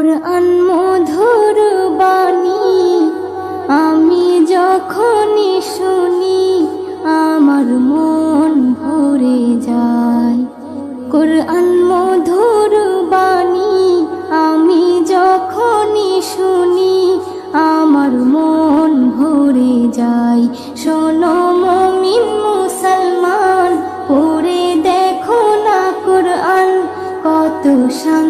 কোরআন মধুর বাণী, আমি যখনই শুনি, আমার মন ভরে যায়। কোরআন মধুর বাণী, আমি যখনই শুনি, আমার মন ভরে যায়। শোনো মমিন মুসলমান, পড়ে দেখো না কোরআন কত শান্তি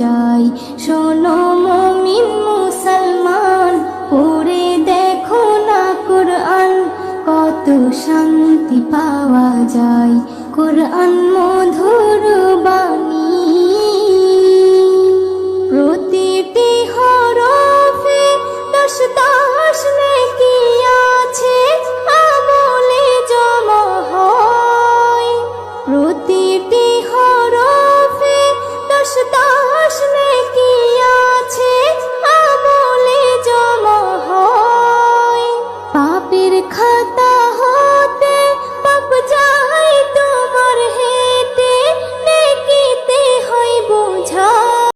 যায় শোনো মমিন মুসলমান, পড়ে দেখো না কোরআন, কত শান্তি পাওয়া যায়। কোরআন মধুর বাণী। প্রতিটি হরফে দশ দশ নেকি আছে, আমলে জমা হয়। প্রতিটি